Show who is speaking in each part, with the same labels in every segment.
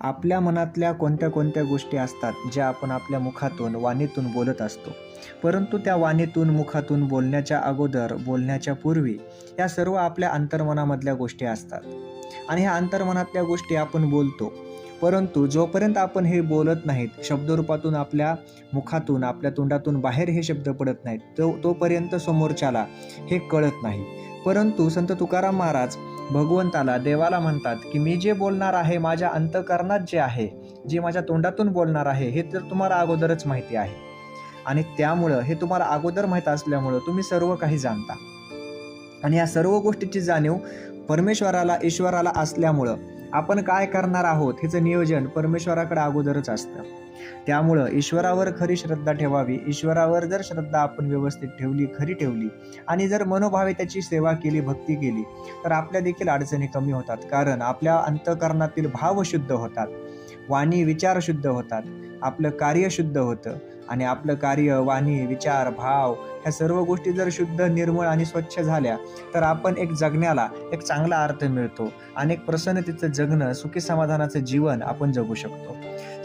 Speaker 1: आपल्या मनातल्या कोणत्या कोणत्या गोष्टी असतात ज्या आपण आपल्या मुखातून वाणीतून बोलत असतो? परंतु त्या वाणीतून मुखातून बोलण्याच्या अगोदर बोलण्याच्या पूर्वी या सर्व आपल्या अंतर्मनामधल्या गोष्टी असतात. आणि ह्या अंतर्मनातल्या गोष्टी आपण बोलतो. परंतु जोपर्यंत आपण हे बोलत नाहीत शब्दरूपातून आपल्या मुखातून आपल्या तोंडातून बाहेर हे शब्द पडत नाहीत तो तोपर्यंत समोरच्याला हे कळत नाही. परंतु संत तुकाराम महाराज भगवंताला देवाला म्हणतात की मी जे बोलणार आहे माझ्या अंतकरणात जे आहे जे माझ्या तोंडातून बोलणार आहे हे तर तुम्हाला अगोदरच माहिती आहे. आणि त्यामुळं हे तुम्हाला अगोदर माहीत असल्यामुळं तुम्ही सर्व काही जाणता. आणि या सर्व गोष्टीची जाणीव परमेश्वराला ईश्वराला असल्यामुळं आपण काय करणार आहोत ह्याचं नियोजन परमेश्वराकडे अगोदरच असतं. त्यामुळं ईश्वरावर खरी श्रद्धा ठेवावी ईश्वरावर जर श्रद्धा आपण व्यवस्थित ठेवली खरी ठेवली आणि जर मनोभावे त्याची सेवा केली भक्ती केली तर आपल्या देखील अडचणी कमी होतात. कारण आपल्या अंतकरणातील भाव शुद्ध होतात. वाणी विचार शुद्ध होतात. आपलं कार्य शुद्ध होतं आणि आपलं कार्य वाणी विचार भाव ह्या सर्व गोष्टी जर शुद्ध निर्मळ आणि स्वच्छ झाल्या तर आपण एक जगण्याला एक चांगला अर्थ मिळतो आणि एक प्रसन्नतेचं जगणं सुखी समाधानाचं जीवन आपण जगू शकतो.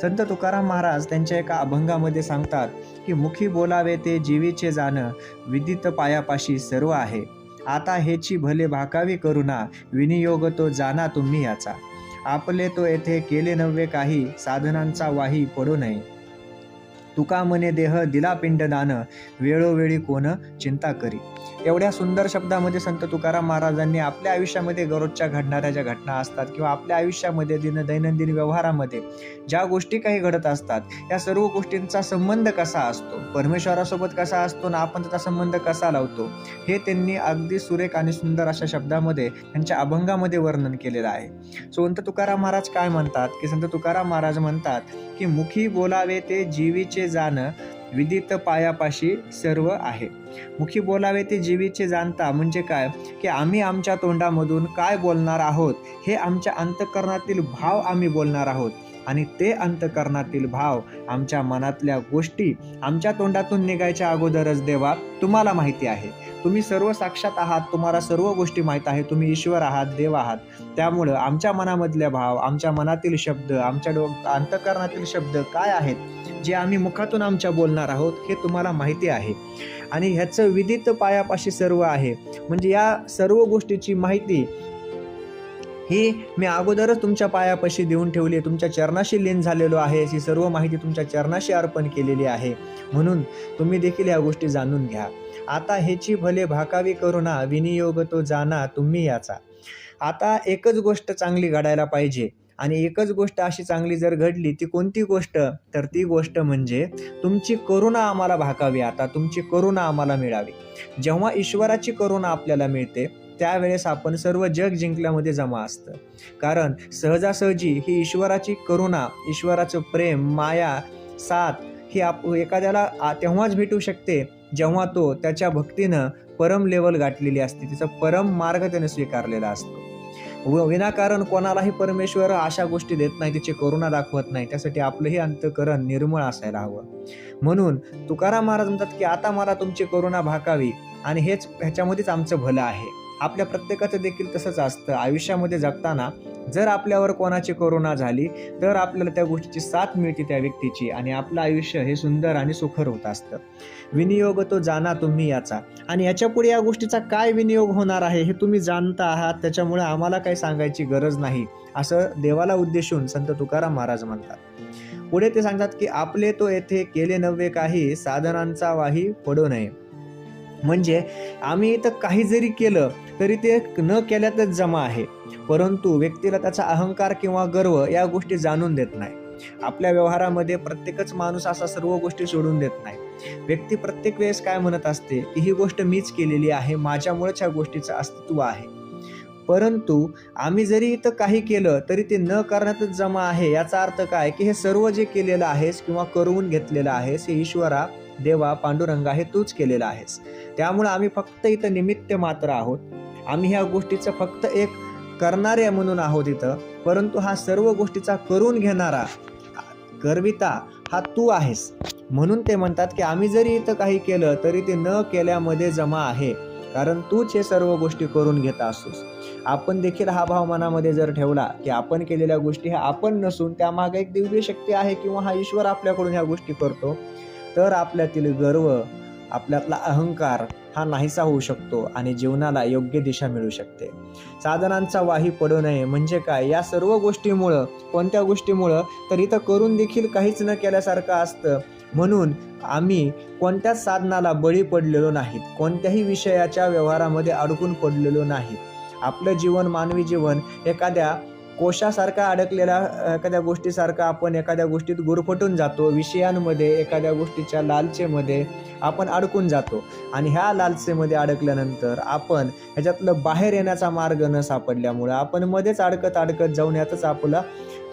Speaker 1: संत तुकाराम महाराज त्यांच्या एका अभंगामध्ये सांगतात की मुखी बोलावे ते जीवीचे जाणं विदित पायापाशी सर्व आहे. आता हेची भले भाकावी करुणा विनियोग तो जाणा तुम्ही याचा. आपले तो येथे केले नव्हे काही साधनांचा वाही पडू नये. तुका मने देह दिला पिंडदान वेळोवेळी कोण चिंता करी. एवढ्या सुंदर शब्दामध्ये संत तुकाराम महाराजांनी आपल्या आयुष्यामध्ये दररोजच्या घडणाऱ्या ज्या घटना असतात किंवा आपल्या आयुष्यामध्ये दिन दैनंदिन व्यवहारामध्ये ज्या गोष्टी काही घडत असतात या सर्व गोष्टींचा संबंध कसा असतो? परमेश्वरासोबत कसा असतो ना आपण त्याचा संबंध कसा लावतो? हे त्यांनी अगदी सुरेख आणि सुंदर अशा शब्दामध्ये त्यांच्या अभंगामध्ये वर्णन केलेलं आहे. संत तुकाराम महाराज काय म्हणतात? की संत तुकाराम महाराज म्हणतात की मुखी बोलावे ते जीवीचे जाणं विदित पायापाशी सर्व आहे. मुखी बोलावे ते जीवीचे जाणता म्हणजे काय? की आम्ही आमच्या तोंडामधून काय बोलणार आहोत? हे आमच्या अंतकरणातील भाव आम्ही बोलणार आहोत. आणि ते अंतकरणातील भाव आमच्या मनातल्या गोष्टी आमच्या तोंडातून निघायच्या अगोदरच देवा तुम्हाला माहिती आहे. तुम्ही सर्व साक्षात आहात तुम्हाला सर्व गोष्टी माहीत आहे तुम्ही ईश्वर आहात देव आहात. त्यामुळं आमच्या मनामधले भाव आमच्या मनातील शब्द आमच्या डो अंतकरणातील शब्द काय आहेत जे आम्ही मुखातून आमच्या बोलणार आहोत हे तुम्हाला माहिती आहे. आणि ह्याचं विदित पायापाशी सर्व आहे. म्हणजे या सर्व गोष्टीची माहिती ही मी अगोदरच तुमच्या पायापाशी देऊन ठेवली आहे. तुमच्या चरणाशी लीन झालेलो आहे. ही सर्व माहिती तुमच्या चरणाशी अर्पण केलेली आहे. म्हणून तुम्ही देखील या गोष्टी जाणून घ्या. आता ह्याची भले भाकावी करुणा विनियोग तो जाना तुम्ही याचा. आता एकच गोष्ट चांगली घडायला पाहिजे आणि एकच गोष्ट अशी चांगली जर घडली ती कोणती गोष्ट? तर ती गोष्ट म्हणजे तुमची करुणा आम्हाला भाकावी आता तुमची करुणा आम्हाला मिळावी. जेव्हा ईश्वराची करुणा आपल्याला मिळते त्यावेळेस आपण सर्व जग जिंकल्यामध्ये जमा असतं. कारण सहजासहजी ही ईश्वराची करुणा ईश्वराचं प्रेम माया साथ ही आप एखाद्याला तेव्हाच भेटू शकते जेव्हा तो त्याच्या भक्तीनं परम लेवल गाठलेली असते तिचा परम मार्ग त्याने स्वीकारलेला असतो. व विनाकारण कोणालाही परमेश्वर अशा गोष्टी देत नाही तिची करुणा दाखवत नाही. त्यासाठी आपलंही अंतकरण निर्मळ असायला हवं. म्हणून तुकाराम महाराज म्हणतात की आता मला तुमची करुणा भाकावी आणि हेच ह्याच्यामध्येच आमचं भलं आहे. आपल्या प्रत्येकाचं देखील तसंच असतं. आयुष्यामध्ये जगताना जर आपल्यावर कोणाची करोना झाली तर आपल्याला त्या गोष्टीची साथ मिळते त्या व्यक्तीची आणि आपलं आयुष्य हे सुंदर आणि सुखर होत असतं. विनियोग तो जाणा तुम्ही याचा. आणि याच्यापुढे या गोष्टीचा काय विनियोग होणार आहे हे तुम्ही जाणता आहात. त्याच्यामुळे आम्हाला काही सांगायची गरज नाही असं देवाला उद्देशून संत तुकाराम महाराज म्हणतात. पुढे ते सांगतात की आपले तो येथे केले नव्हे काही साधनांचा वाही पडू नये. म्हणजे आम्ही इथं काही जरी केलं तरी ते न केल्यातच जमा आहे. परंतु व्यक्तीला त्याचा अहंकार किंवा गर्व या गोष्टी जाणून देत नाही. आपल्या व्यवहारामध्ये प्रत्येकच माणूस असा सर्व गोष्टी सोडून देत नाही. व्यक्ती प्रत्येक वेळेस काय म्हणत असते की ही गोष्ट मीच केलेली आहे माझ्यामुळेच ह्या गोष्टीचं अस्तित्व आहे. परंतु आम्ही जरी इथं काही केलं तरी ते न करण्यातच जमा आहे. याचा अर्थ काय की हे सर्व जे केलेलं आहेस किंवा करवून घेतलेलं आहेस हे ईश्वरा देवा पांडुरंगा हे तूच केलेलं आहेस. त्यामुळे आम्ही फक्त इथं निमित्त मात्र आहोत. आम्ही ह्या गोष्टीचं फक्त एक करणारे म्हणून आहोत इथं. परंतु हा सर्व गोष्टीचा करून घेणारा गर्विता हा तू आहेस. म्हणून ते म्हणतात की आम्ही जरी इथं काही केलं तरी ते न केल्यामध्ये जमा आहे. कारण तूच हे सर्व गोष्टी करून घेत असतोस. आपण देखील हा भाव मनामध्ये जर ठेवला की आपण केलेल्या गोष्टी ह्या आपण नसून त्यामागे एक दिव्य शक्ती आहे किंवा हा ईश्वर आपल्याकडून ह्या गोष्टी करतो. तर आपल्यातील गर्व आपल्यातला अहंकार हा नाहीसा होऊ शकतो आणि जीवनाला योग्य दिशा मिळू शकते. साधनांचा वाही पडू नये म्हणजे काय? या सर्व गोष्टीमुळं कोणत्या गोष्टीमुळं? तर इथं करून देखील काहीच न केल्यासारखं असतं. म्हणून आम्ही कोणत्याच साधनाला बळी पडलेलो नाहीत. कोणत्याही विषयाच्या व्यवहारामध्ये अडकून पडलेलो नाहीत. आपलं जीवन मानवी जीवन एखाद्या कोशासारखा अडकलेला एखाद्या गोष्टीसारखा आपण एखाद्या गोष्टीत गुरफटून जातो विषयांमध्ये एखाद्या गोष्टीच्या लालचेमध्ये आपण अडकून जातो. आणि ह्या लालचेमध्ये अडकल्यानंतर आपण ह्याच्यातलं बाहेर येण्याचा मार्ग न सापडल्यामुळं आपण मध्येच अडकत अडकत जाऊन यातच आपला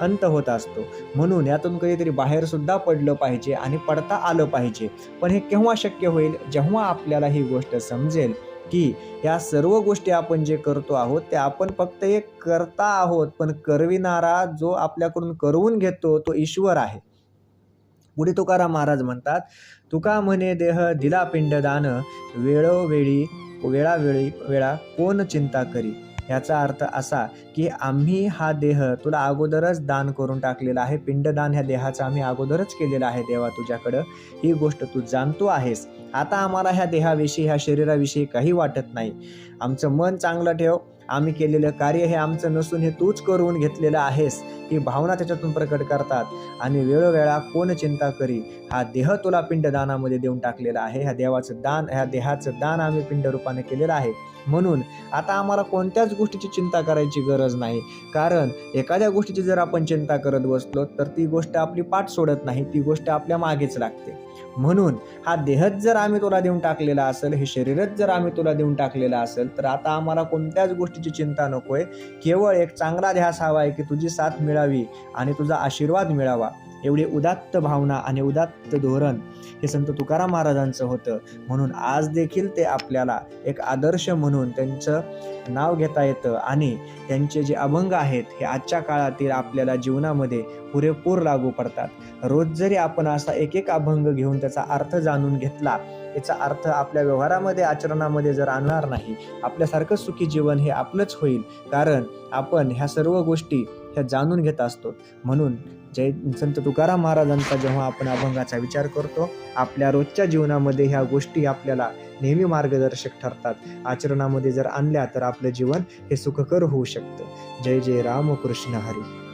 Speaker 1: अंत होत असतो. म्हणून यातून कधीतरी बाहेर सुद्धा पडलं पाहिजे आणि पडता आलं पाहिजे. पण हे केव्हा शक्य होईल? जेव्हा आपल्याला ही गोष्ट समजेल की या सर्व गोष्टी आपण जे करतो आहोत ते आपण फक्त एक करता आहोत पण करविणारा जो आपल्याकडून करवून घेतो तो ईश्वर आहे. पुढे तुकाराम महाराज म्हणतात तुका म्हणे देह दिला पिंडदान वेळोवेळी वेळावेळी वेळा कोण चिंता करी? ह्याचा अर्थ असा की आम्ही हा देह तुला अगोदरच दान करून टाकलेला आहे. पिंडदान ह्या देहाचा आम्ही अगोदरच केलेला आहे देवा तुझ्याकडं. ही गोष्ट तू जाणतो आहेस. आता आम्हाला ह्या देहाविषयी ह्या शरीराविषयी काही वाटत नाही. आमचं मन चांगलं ठेव. आम्ही केलेलं कार्य हे आमचं नसून हे तूच करून घेतलेलं आहेस ही भावना त्याच्यातून प्रकट करतात. आणि वेळोवेळा कोण चिंता करी हा देह तुला पिंडदानामध्ये देऊन टाकलेला आहे. ह्या देवाचं दान ह्या देहाचं दान आम्ही पिंड रूपाने केलेलं आहे. म्हणून आता आम्हाला कोणत्याच गोष्टीची चिंता करायची गरज नाही. कारण एखाद्या गोष्टीची जर आपण चिंता करत बसलो तर ती गोष्ट आपली पाठ सोडत नाही ती गोष्ट आपल्या मागेच लागते. म्हणून हा देहच जर आम्ही तुला देऊन टाकलेला असेल हे शरीरच जर आम्ही तुला देऊन टाकलेलं असेल तर आता आम्हाला कोणत्याच गोष्टीची चिंता नकोय. केवळ एक चांगला ध्यास हवा आहे की तुझी साथ मिळावी आणि तुझा आशीर्वाद मिळावा. एवढी उदात्त भावना आणि उदात्त धोरण हे संत तुकाराम महाराजांचं होतं. म्हणून आज देखील ते आपल्याला एक आदर्श म्हणून त्यांचं नाव घेता येतं आणि त्यांचे जे अभंग आहेत हे आजच्या काळातील आपल्याला जीवनामध्ये पुरेपूर लागू पडतात. रोज जरी आपण असा एक एक अभंग घेऊन त्याचा अर्थ जाणून घेतला याचा अर्थ आपल्या व्यवहारामध्ये आचरणामध्ये जर आणणार नाही आपल्यासारखं सुखी जीवन हे आपलंच होईल. कारण आपण ह्या सर्व गोष्टी ह्या जाणून घेत असतो. म्हणून जय संत तुकाराम महाराजांचा जेव्हा आपण अभंगाचा विचार करतो आपल्या रोजच्या जीवनामध्ये ह्या गोष्टी आपल्याला नेहमी मार्गदर्शक ठरतात. आचरणामध्ये जर आणल्या तर आपलं जीवन हे सुखकर होऊ शकतं. जय जय राम कृष्ण हरी.